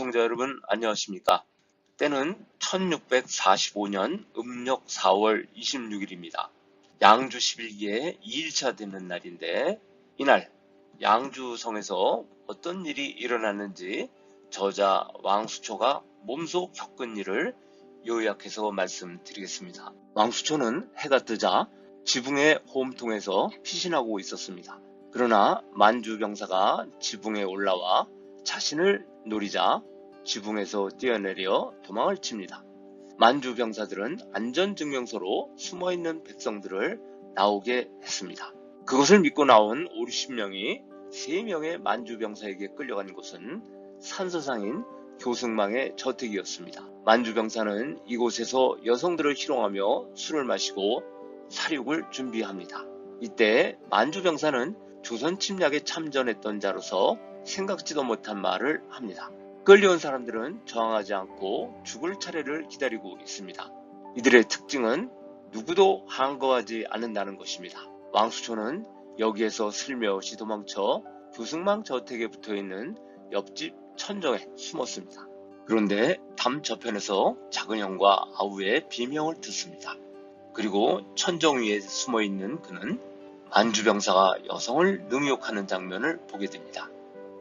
시청자 여러분 안녕하십니까? 때는 1645년 음력 4월 26일입니다. 양주 11기에 2일차 되는 날인데 이날 양주성에서 어떤 일이 일어났는지 저자 왕수초가 몸소 겪은 일을 요약해서 말씀드리겠습니다. 왕수초는 해가 뜨자 지붕의 홈통에서 피신하고 있었습니다. 그러나 만주병사가 지붕에 올라와 자신을 노리자 지붕에서 뛰어내려 도망을 칩니다. 만주 병사들은 안전증명서로 숨어있는 백성들을 나오게 했습니다. 그것을 믿고 나온 5, 60명이 3명의 만주 병사에게 끌려간 곳은 산서상인 교승망의 저택이었습니다. 만주 병사는 이곳에서 여성들을 희롱하며 술을 마시고 사륙을 준비합니다. 이때 만주 병사는 조선 침략에 참전했던 자로서 생각지도 못한 말을 합니다. 끌려온 사람들은 저항하지 않고 죽을 차례를 기다리고 있습니다. 이들의 특징은 누구도 항거하지 않는다는 것입니다. 왕수초는 여기에서 슬며시 도망쳐 교승망 저택에 붙어 있는 옆집 천정에 숨었습니다. 그런데 담 저편에서 작은 형과 아우의 비명을 듣습니다. 그리고 천정 위에 숨어 있는 그는 만주병사가 여성을 능욕하는 장면을 보게 됩니다.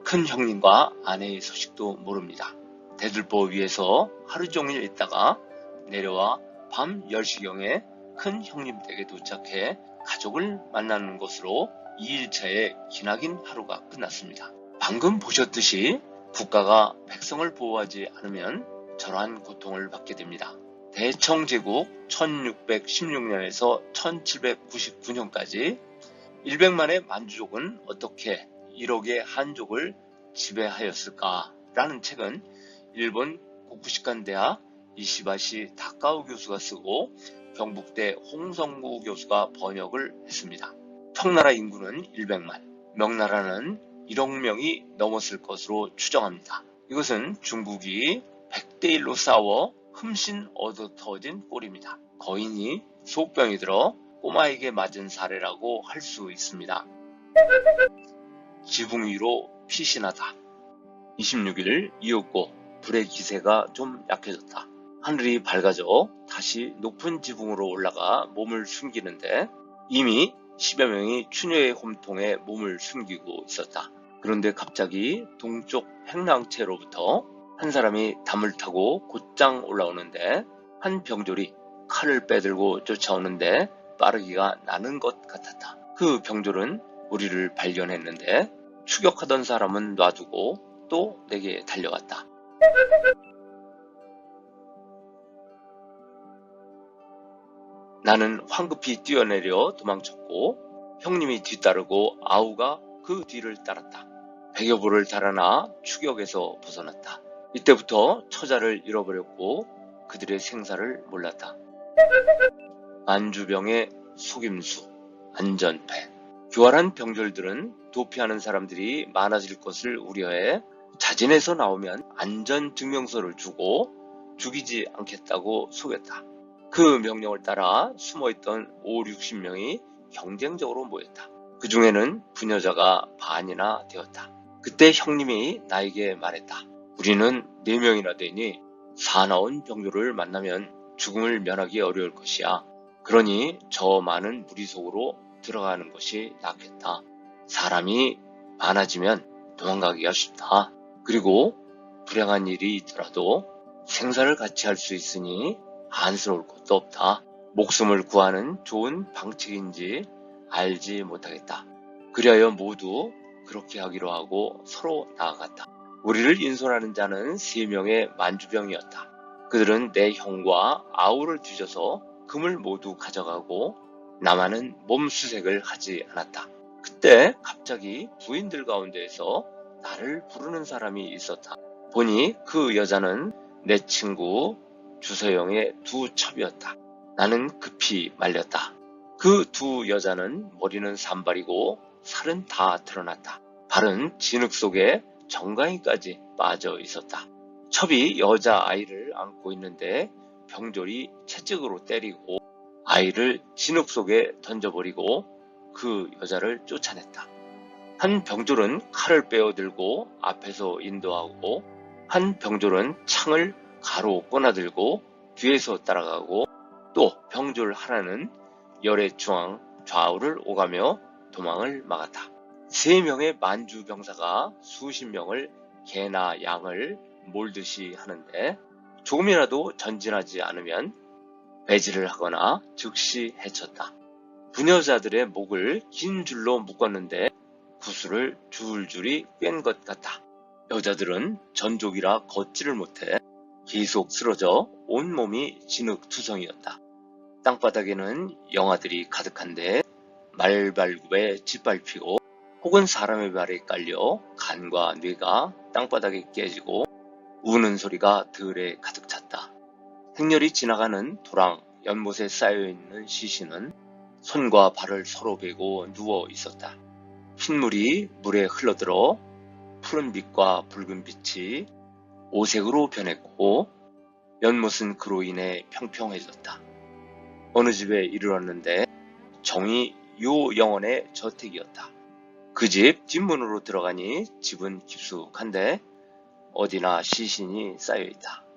큰 형님과 아내의 소식도 모릅니다. 대들보 위에서 하루 종일 있다가 내려와 밤 10시경에 큰 형님 댁에 도착해 가족을 만나는 것으로 2일차의 기나긴 하루가 끝났습니다. 방금 보셨듯이 국가가 백성을 보호하지 않으면 저러한 고통을 받게 됩니다. 대청제국 1616년에서 1799년까지 100만의 만주족은 어떻게 1억의 한족을 지배하였을까라는 책은 일본 고쿠시칸 대학 이시바시 다카우 교수가 쓰고 경북대 홍성구 교수가 번역을 했습니다. 청나라 인구는 100만, 명나라는 1억 명이 넘었을 것으로 추정합니다. 이것은 중국이 100대 1로 싸워 흠신 얻어 터진 꼴입니다. 거인이 속병이 들어 꼬마에게 맞은 사례라고 할 수 있습니다. 지붕 위로 피신하다. 26일 이윽고 불의 기세가 좀 약해졌다. 하늘이 밝아져 다시 높은 지붕으로 올라가 몸을 숨기는데 이미 10여 명이 추녀의 홈통에 몸을 숨기고 있었다. 그런데 갑자기 동쪽 행랑채로부터 한 사람이 담을 타고 곧장 올라오는데 한 병졸이 칼을 빼들고 쫓아오는데 빠르기가 나는 것 같았다. 그 병졸은 우리를 발견했는데 추격하던 사람은 놔두고 또 내게 달려갔다. 나는 황급히 뛰어내려 도망쳤고 형님이 뒤따르고 아우가 그 뒤를 따랐다. 백여보를 달아나 추격에서 벗어났다. 이때부터 처자를 잃어버렸고 그들의 생사를 몰랐다. 안주병의 속임수, 안전패. 교활한 병졸들은 도피하는 사람들이 많아질 것을 우려해 자진해서 나오면 안전증명서를 주고 죽이지 않겠다고 속였다. 그 명령을 따라 숨어있던 5, 60명이 경쟁적으로 모였다. 그 중에는 부녀자가 반이나 되었다. 그때 형님이 나에게 말했다. 우리는 4명이나 되니 사나운 병졸을 만나면 죽음을 면하기 어려울 것이야. 그러니 저 많은 무리 속으로 들어가는 것이 낫겠다. 사람이 많아지면 도망가기가 쉽다. 그리고 불행한 일이 있더라도 생사를 같이 할 수 있으니 안쓰러울 것도 없다. 목숨을 구하는 좋은 방책인지 알지 못하겠다. 그리하여 모두 그렇게 하기로 하고 서로 나아갔다. 우리를 인솔하는 자는 세 명의 만주병이었다. 그들은 내 형과 아우를 뒤져서 금을 모두 가져가고 나만은 몸수색을 하지 않았다. 그때 갑자기 부인들 가운데에서 나를 부르는 사람이 있었다. 보니 그 여자는 내 친구 주서영의 두 첩이었다. 나는 급히 말렸다. 그 두 여자는 머리는 산발이고 살은 다 드러났다. 발은 진흙 속에 정강이까지 빠져 있었다. 첩이 여자 아이를 안고 있는데 병졸이 채찍으로 때리고 아이를 진흙 속에 던져버리고 그 여자를 쫓아냈다. 한 병졸은 칼을 빼어들고 앞에서 인도하고 한 병졸은 창을 가로 꺼나들고 뒤에서 따라가고 또 병졸 하나는 열의 중앙 좌우를 오가며 도망을 막았다. 세 명의 만주 병사가 수십 명을 개나 양을 몰듯이 하는데 조금이라도 전진하지 않으면 배지를 하거나 즉시 해쳤다. 부녀자들의 목을 긴 줄로 묶었는데 구슬을 줄줄이 꿰는 것 같다. 여자들은 전족이라 걷지를 못해 계속 쓰러져 온몸이 진흙투성이었다. 땅바닥에는 영아들이 가득한데 말발굽에 짓밟히고 혹은 사람의 발에 깔려 간과 뇌가 땅바닥에 깨지고 우는 소리가 들에 가득 찼다. 행렬이 지나가는 도랑 연못에 쌓여있는 시신은 손과 발을 서로 베고 누워 있었다. 흰물이 물에 흘러들어 푸른 빛과 붉은 빛이 오색으로 변했고 연못은 그로 인해 평평해졌다. 어느 집에 이르렀는데 정이 요 영혼의 저택이었다. 그 집 뒷문으로 들어가니 집은 깊숙한데 어디나 시신이 쌓여 있다.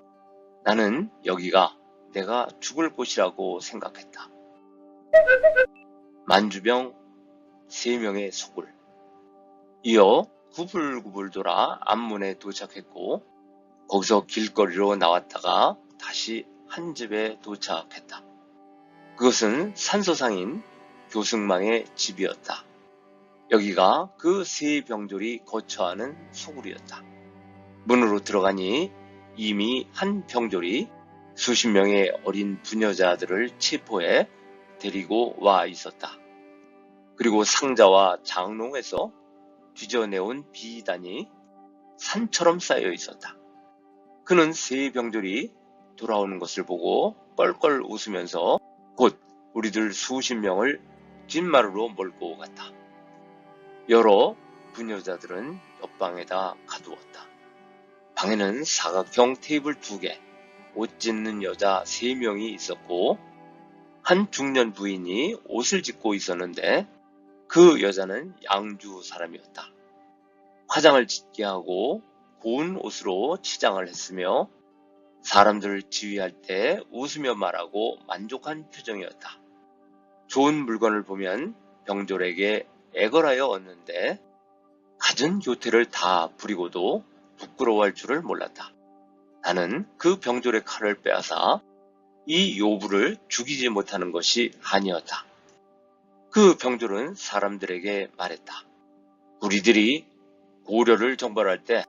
나는 여기가 내가 죽을 곳이라고 생각했다. 만주병 세 명의 소굴. 이어 구불구불 돌아 앞문에 도착했고 거기서 길거리로 나왔다가 다시 한 집에 도착했다. 그것은 산소상인 교승망의 집이었다. 여기가 그 세 병졸이 거처하는 소굴이었다. 문으로 들어가니 이미 한 병졸이 수십 명의 어린 부녀자들을 체포해 데리고 와 있었다. 그리고 상자와 장롱에서 뒤져내온 비단이 산처럼 쌓여 있었다. 그는 세 병졸이 돌아오는 것을 보고 껄껄 웃으면서 곧 우리들 수십 명을 뒷마루로 몰고 갔다. 여러 부녀자들은 옆방에다 가두었다. 방에는 사각형 테이블 두 개, 옷 찢는 여자 세 명이 있었고, 한 중년 부인이 옷을 찢고 있었는데, 그 여자는 양주 사람이었다. 화장을 짙게 하고 고운 옷으로 치장을 했으며, 사람들을 지휘할 때 웃으며 말하고 만족한 표정이었다. 좋은 물건을 보면 병졸에게 애걸하여 얻는데 갖은 교태를 다 부리고도 부끄러워할 줄을 몰랐다. 나는 그 병졸의 칼을 빼앗아 이 요부를 죽이지 못하는 것이 아니었다. 그 병졸은 사람들에게 말했다. 우리들이 고려를 정벌할 때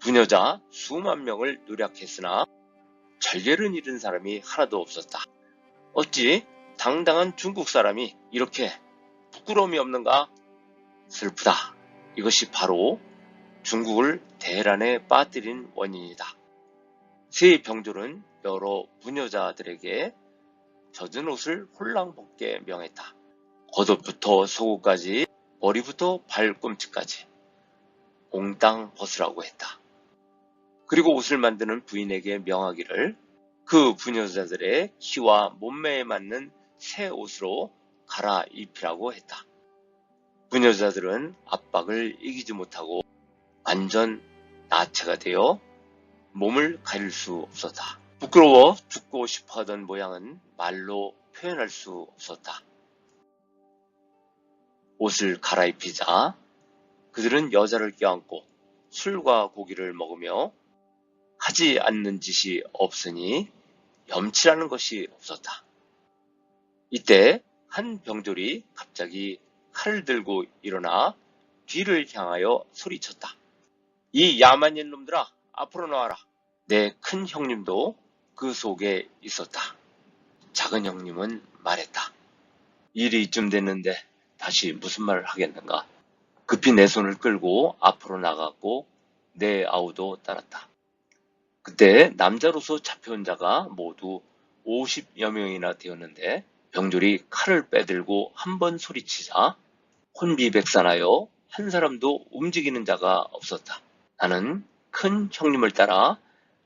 부녀자 수만 명을 노력했으나 절개를 잃은 사람이 하나도 없었다. 어찌 당당한 중국 사람이 이렇게 부끄러움이 없는가? 슬프다. 이것이 바로 중국을 대란에 빠뜨린 원인이다. 세 병졸은 여러 부녀자들에게 젖은 옷을 홀랑 벗게 명했다. 겉옷부터 속옷까지 머리부터 발꿈치까지 옹땅 벗으라고 했다. 그리고 옷을 만드는 부인에게 명하기를 그 부녀자들의 키와 몸매에 맞는 새 옷으로 갈아입히라고 했다. 부녀자들은 압박을 이기지 못하고 완전 나체가 되어 몸을 가릴 수 없었다. 부끄러워 죽고 싶어 하던 모양은 말로 표현할 수 없었다. 옷을 갈아입히자 그들은 여자를 껴안고 술과 고기를 먹으며 하지 않는 짓이 없으니 염치라는 것이 없었다. 이때 한 병졸이 갑자기 칼을 들고 일어나 뒤를 향하여 소리쳤다. 이 야만인 놈들아, 앞으로 나와라. 내 큰 형님도 그 속에 있었다. 작은 형님은 말했다. 일이 이쯤 됐는데 다시 무슨 말을 하겠는가. 급히 내 손을 끌고 앞으로 나갔고 내 아우도 따랐다. 그때 남자로서 잡혀온 자가 모두 50여 명이나 되었는데 병졸이 칼을 빼들고 한 번 소리치자 혼비백산하여 한 사람도 움직이는 자가 없었다. 나는 큰 형님을 따라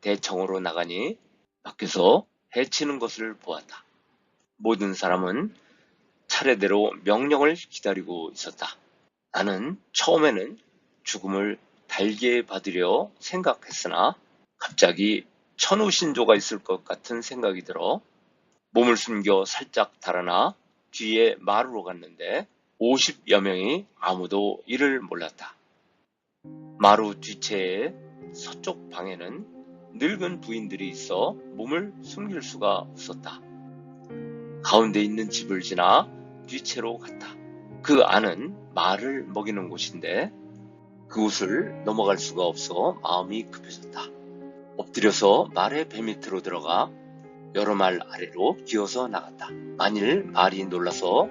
대청으로 나가니 밖에서 해치는 것을 보았다. 모든 사람은 차례대로 명령을 기다리고 있었다. 나는 처음에는 죽음을 달게 받으려 생각했으나 갑자기 천우신조가 있을 것 같은 생각이 들어 몸을 숨겨 살짝 달아나 뒤에 마루로 갔는데 50여 명이 아무도 이를 몰랐다. 마루 뒤채의 서쪽 방에는 늙은 부인들이 있어 몸을 숨길 수가 없었다. 가운데 있는 집을 지나 뒤채로 갔다. 그 안은 말을 먹이는 곳인데 그곳을 넘어갈 수가 없어 마음이 급해졌다. 엎드려서 말의 배 밑으로 들어가 여러 말 아래로 기어서 나갔다. 만일 말이 놀라서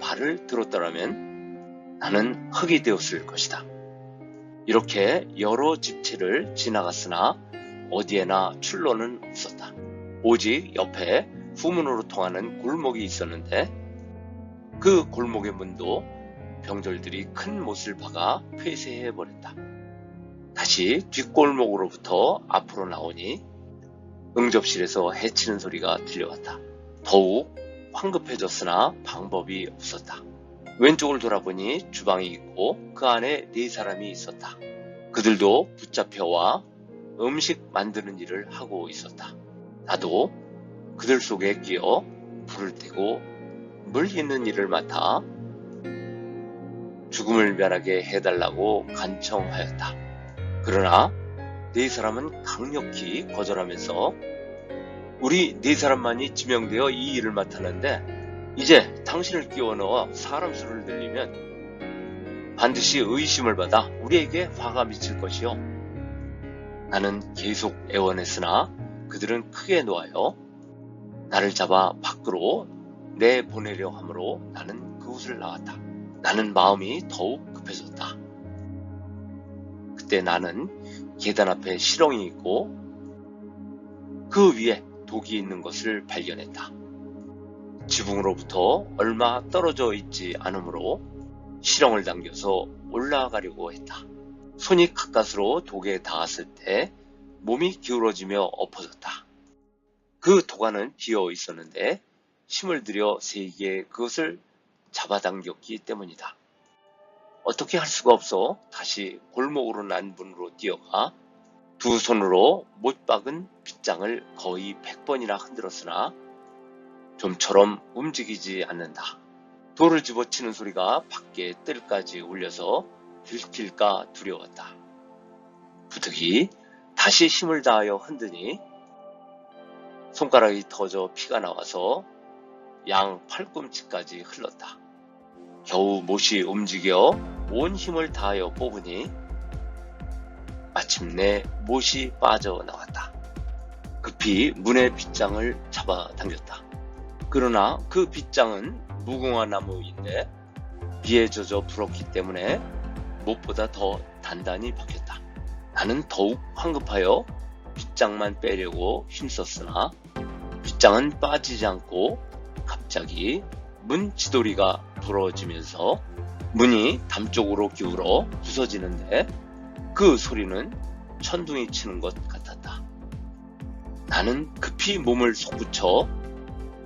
말을 들었더라면 나는 흙이 되었을 것이다. 이렇게 여러 집체를 지나갔으나 어디에나 출로는 없었다. 오직 옆에 후문으로 통하는 골목이 있었는데 그 골목의 문도 병졸들이 큰 못을 박아 폐쇄해 버렸다. 다시 뒷골목으로부터 앞으로 나오니 응접실에서 해치는 소리가 들려왔다. 더욱 황급해졌으나 방법이 없었다. 왼쪽을 돌아보니 주방이 있고 그 안에 네 사람이 있었다. 그들도 붙잡혀와 음식 만드는 일을 하고 있었다. 나도 그들 속에 끼어 불을 떼고 물 깃는 일을 맡아 죽음을 면하게 해달라고 간청하였다. 그러나 네 사람은 강력히 거절하면서 우리 네 사람만이 지명되어 이 일을 맡았는데 이제 당신을 끼워 넣어 사람 수를 늘리면 반드시 의심을 받아 우리에게 화가 미칠 것이요. 나는 계속 애원했으나 그들은 크게 놓아요. 나를 잡아 밖으로 내보내려 하므로 나는 그곳을 나왔다. 나는 마음이 더욱 급해졌다. 그때 나는 계단 앞에 시렁이 있고 그 위에 독이 있는 것을 발견했다. 지붕으로부터 얼마 떨어져 있지 않으므로 시렁을 당겨서 올라가려고 했다. 손이 가까스로 독에 닿았을 때 몸이 기울어지며 엎어졌다. 그 도가는 비어 있었는데 힘을 들여 세게 그것을 잡아당겼기 때문이다. 어떻게 할 수가 없어 다시 골목으로 난 문으로 뛰어가 두 손으로 못 박은 빗장을 거의 100번이나 흔들었으나 좀처럼 움직이지 않는다. 돌을 집어치는 소리가 밖에 뜰까지 울려서 들킬까 두려웠다. 부득이 다시 힘을 다하여 흔드니 손가락이 터져 피가 나와서 양 팔꿈치까지 흘렀다. 겨우 못이 움직여 온 힘을 다하여 뽑으니 마침내 못이 빠져나왔다. 급히 문의 빗장을 잡아당겼다. 그러나 그 빗장은 무궁화 나무인데 비에 젖어 불었기 때문에 못보다 더 단단히 박혔다. 나는 더욱 황급하여 빗장만 빼려고 힘썼으나 빗장은 빠지지 않고 갑자기 문 지도리가 부러지면서 문이 담쪽으로 기울어 부서지는데 그 소리는 천둥이 치는 것 같았다. 나는 급히 몸을 솟구쳐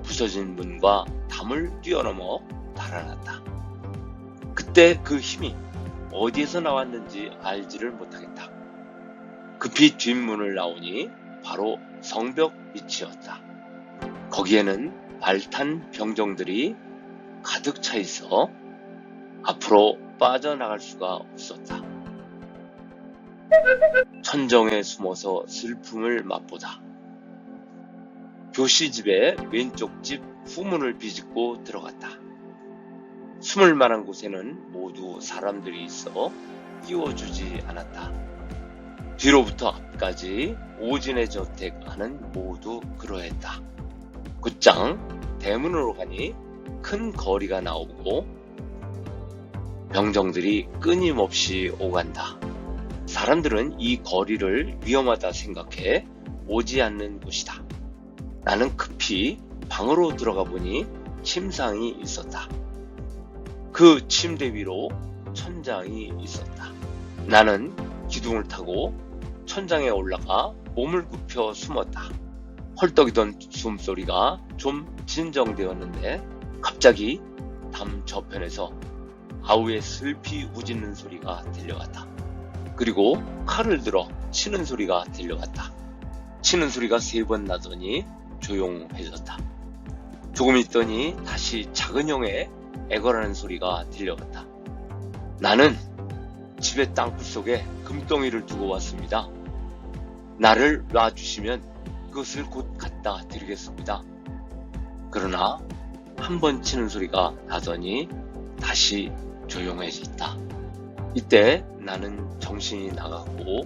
부서진 문과 담을 뛰어넘어 달아났다. 그때 그 힘이 어디에서 나왔는지 알지를 못하겠다. 급히 뒷문을 나오니 바로 성벽 밑이었다. 거기에는 발탄 병정들이 가득 차 있어 앞으로 빠져나갈 수가 없었다. 천정에 숨어서 슬픔을 맛보다. 교시집의 왼쪽 집 후문을 비집고 들어갔다. 숨을 만한 곳에는 모두 사람들이 있어 끼워주지 않았다. 뒤로부터 앞까지 오진의 저택 안은 모두 그러했다. 곧장 대문으로 가니 큰 거리가 나오고 병정들이 끊임없이 오간다. 사람들은 이 거리를 위험하다 생각해 오지 않는 곳이다. 나는 급히 방으로 들어가 보니 침상이 있었다. 그 침대 위로 천장이 있었다. 나는 기둥을 타고 천장에 올라가 몸을 굽혀 숨었다. 헐떡이던 숨소리가 좀 진정되었는데 갑자기 담 저편에서 아우의 슬피 우짖는 소리가 들려왔다. 그리고 칼을 들어 치는 소리가 들려왔다. 치는 소리가 세 번 나더니 조용해졌다. 조금 있더니 다시 작은 형의 애걸하는 소리가 들려왔다. 나는 집의 땅굴 속에 금덩이를 두고 왔습니다. 나를 놔주시면 그것을 곧 갖다 드리겠습니다. 그러나 한 번 치는 소리가 나더니 다시 조용해졌다. 이때 나는 정신이 나갔고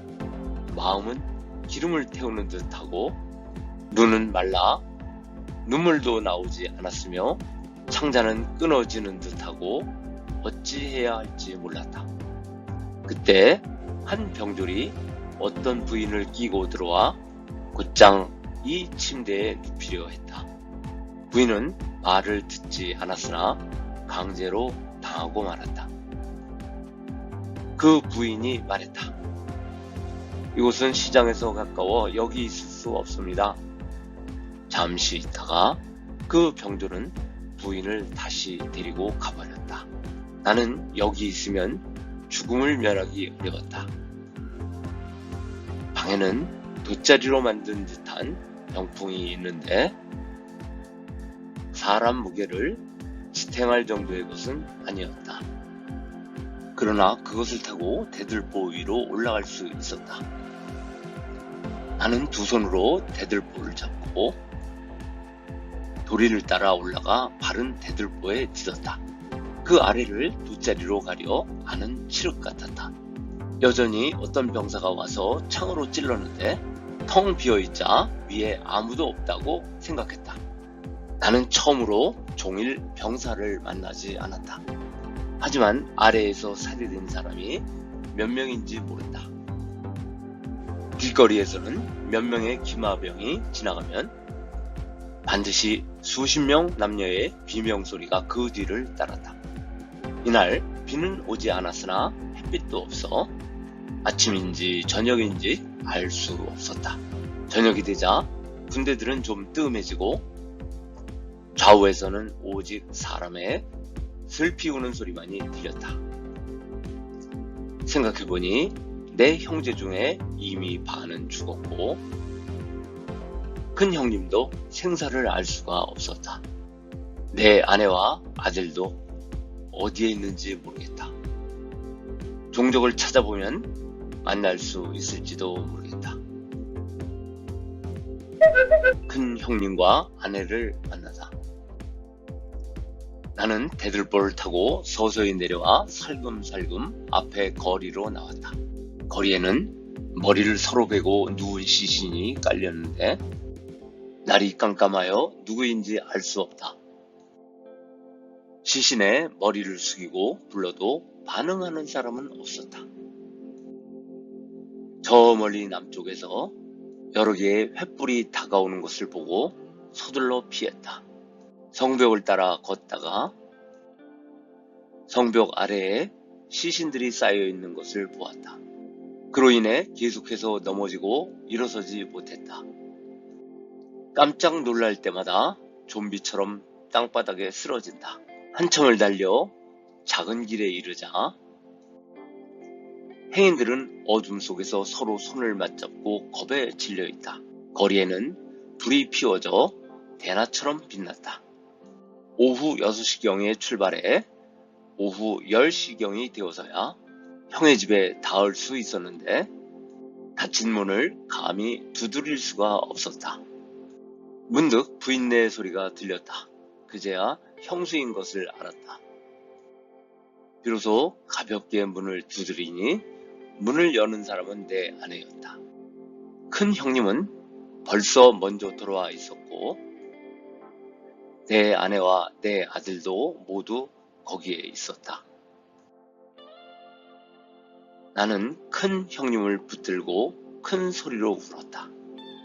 마음은 기름을 태우는 듯하고 눈은 말라 눈물도 나오지 않았으며 창자는 끊어지는 듯하고 어찌해야 할지 몰랐다. 그때 한 병졸이 어떤 부인을 끼고 들어와 곧장 이 침대에 눕히려 했다. 부인은 말을 듣지 않았으나 강제로 당하고 말았다. 그 부인이 말했다. 이곳은 시장에서 가까워 여기 있을 수 없습니다. 잠시 있다가 그 병졸은 부인을 다시 데리고 가버렸다. 나는 여기 있으면 죽음을 면하기 어려웠다. 방에는 돗자리로 만든 듯한 병풍이 있는데 사람 무게를 지탱할 정도의 것은 아니었다. 그러나 그것을 타고 대들보 위로 올라갈 수 있었다. 나는 두 손으로 대들보를 잡고 도리를 따라 올라가 바른 대들보에 딛었다. 그 아래를 돗자리로 가려 아는 칠흑 같았다. 여전히 어떤 병사가 와서 창으로 찔렀는데 텅 비어있자 위에 아무도 없다고 생각했다. 나는 처음으로 종일 병사를 만나지 않았다. 하지만 아래에서 살해된 사람이 몇 명인지 모른다. 길거리에서는 몇 명의 기마병이 지나가면 반드시 수십 명 남녀의 비명 소리가 그 뒤를 따랐다. 이날 비는 오지 않았으나 햇빛도 없어 아침인지 저녁인지 알 수 없었다. 저녁이 되자 군대들은 좀 뜸해지고 좌우에서는 오직 사람의 슬피 우는 소리만이 들렸다. 생각해보니 내 형제 중에 이미 반은 죽었고 큰 형님도 생사를 알 수가 없었다. 내 아내와 아들도 어디에 있는지 모르겠다. 종족을 찾아보면 만날 수 있을지도 모르겠다. 큰 형님과 아내를 만나다. 나는 대들보를 타고 서서히 내려와 살금살금 앞에 거리로 나왔다. 거리에는 머리를 서로 베고 누운 시신이 깔렸는데 날이 깜깜하여 누구인지 알 수 없다. 시신에 머리를 숙이고 불러도 반응하는 사람은 없었다. 저 멀리 남쪽에서 여러 개의 횃불이 다가오는 것을 보고 서둘러 피했다. 성벽을 따라 걷다가 성벽 아래에 시신들이 쌓여 있는 것을 보았다. 그로 인해 계속해서 넘어지고 일어서지 못했다. 깜짝 놀랄 때마다 좀비처럼 땅바닥에 쓰러진다. 한참을 달려 작은 길에 이르자 행인들은 어둠 속에서 서로 손을 맞잡고 겁에 질려 있다. 거리에는 불이 피워져 대낮처럼 빛났다. 오후 6시경에 출발해 오후 10시경이 되어서야 형의 집에 닿을 수 있었는데 닫힌 문을 감히 두드릴 수가 없었다. 문득 부인네 소리가 들렸다. 그제야 형수인 것을 알았다. 비로소 가볍게 문을 두드리니 문을 여는 사람은 내 아내였다. 큰 형님은 벌써 먼저 돌아와 있었고 내 아내와 내 아들도 모두 거기에 있었다. 나는 큰 형님을 붙들고 큰 소리로 울었다.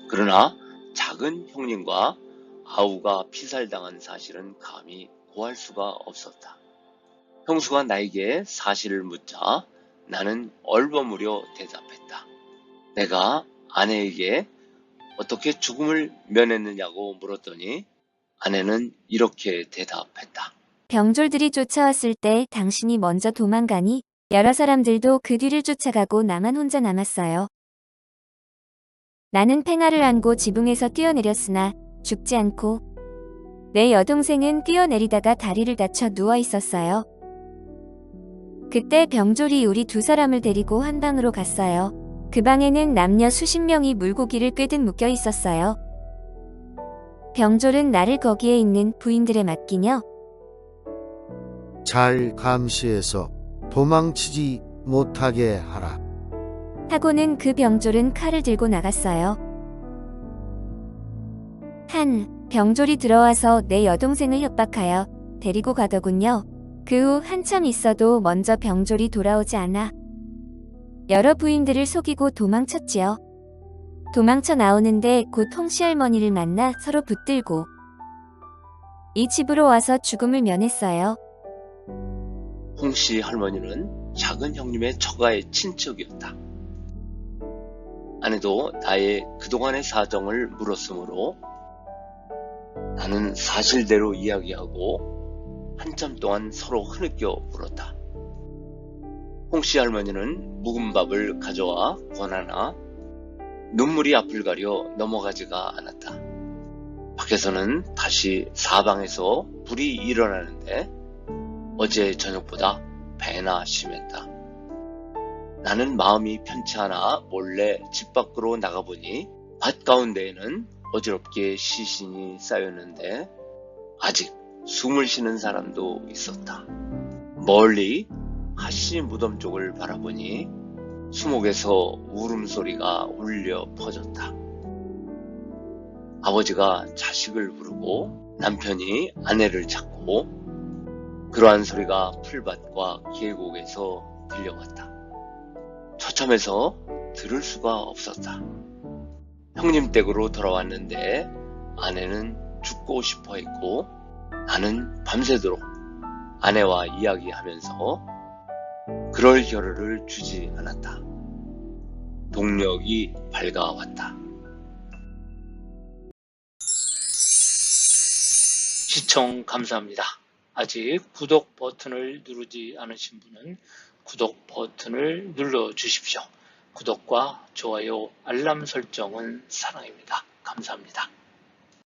그러나 작은 형님과 아우가 피살당한 사실은 감히 고할 수가 없었다. 형수가 나에게 사실을 묻자 나는 얼버무려 대답했다. 내가 아내에게 어떻게 죽음을 면했느냐고 물었더니 아내는 이렇게 대답했다. 병졸들이 쫓아왔을 때 당신이 먼저 도망가니 여러 사람들도 그 뒤를 쫓아가고 나만 혼자 남았어요. 나는 팽아를 안고 지붕에서 뛰어내렸으나 죽지 않고 내 여동생은 뛰어내리다가 다리를 다쳐 누워 있었어요. 그때 병졸이 우리 두 사람을 데리고 한 방으로 갔어요. 그 방에는 남녀 수십 명이 물고기를 꿰듯 묶여 있었어요. 병졸은 나를 거기에 있는 부인들에 맡기며 잘 감시해서 도망치지 못하게 하라. 하고는 그 병졸은 칼을 들고 나갔어요. 한 병졸이 들어와서 내 여동생을 협박하여 데리고 가더군요. 그 후 한참 있어도 먼저 병졸이 돌아오지 않아 여러 부인들을 속이고 도망쳤지요. 도망쳐 나오는데 곧 홍시할머니를 만나 서로 붙들고 이 집으로 와서 죽음을 면했어요. 홍씨 할머니는 작은 형님의 처가의 친척이었다. 아내도 나의 그동안의 사정을 물었으므로 나는 사실대로 이야기하고 한참 동안 서로 흐느껴 울었다. 홍씨 할머니는 묵은 밥을 가져와 권하나 눈물이 앞을 가려 넘어가지가 않았다. 밖에서는 다시 사방에서 불이 일어나는데 어제 저녁보다 배나 심했다. 나는 마음이 편치 않아 몰래 집 밖으로 나가보니 밭 가운데에는 어지럽게 시신이 쌓였는데 아직 숨을 쉬는 사람도 있었다. 멀리 하시 무덤 쪽을 바라보니 수목에서 울음소리가 울려 퍼졌다. 아버지가 자식을 부르고 남편이 아내를 찾고 그러한 소리가 풀밭과 계곡에서 들려왔다. 처참해서 들을 수가 없었다. 형님 댁으로 돌아왔는데 아내는 죽고 싶어 했고 나는 밤새도록 아내와 이야기하면서 그럴 겨를을 주지 않았다. 동력이 밝아왔다. 시청 감사합니다. 아직 구독 버튼을 누르지 않으신 분은 구독 버튼을 눌러 주십시오. 구독과 좋아요, 알람 설정은 사랑입니다. 감사합니다.